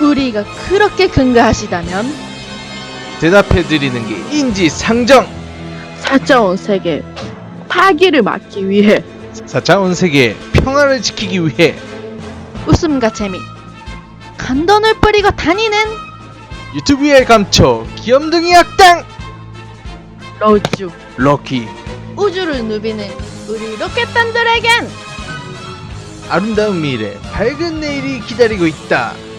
우리가 그렇게 근거하시다면 대답해 드리는 게 인지상정. 4차원 세계 파기를 막기 위해 4차원 세계의 평화를 지키기 위해 웃음과 재미, 간돈을 뿌리고 다니는 유튜브에 감춰 귀염둥이 악당. 러주 럭키. 우주를 누비는 우리 로켓단들에겐 아름다운 미래 밝은 내일이 기다리고 있다. 우!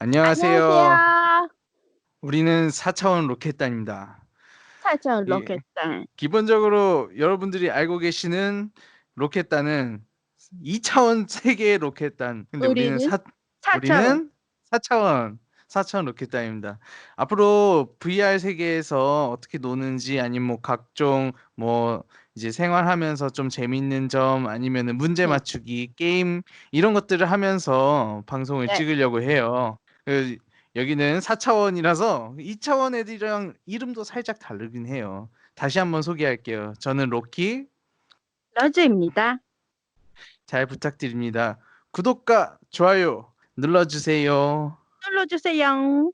안녕하세요. 안녕하세요. 우리는 4차원 로켓단입니다 4차원 예. 로켓단 기본적으로 여러분들이 알고 계시는 로켓단은 2차원 세계의 로켓단 근데 우리는 우리는 4, 4차원 우리는 4차원 4차원 로켓단입니다. 앞으로 VR 세계에서 어떻게 노는지 아니면 뭐 각종 뭐 이제 생활하면서 좀 재밌는 점 아니면은 문제 네. 맞추기 게임 이런 것들을 하면서 방송을 네. 찍으려고 해요. 그 여기는 4차원이라서 2차원 애들이랑 이름도 살짝 다르긴 해요. 다시 한번 소개할게요. 저는 로키 러주입니다. 잘 부탁드립니다. 구독과 좋아요 눌러주세요. 눌러주세요.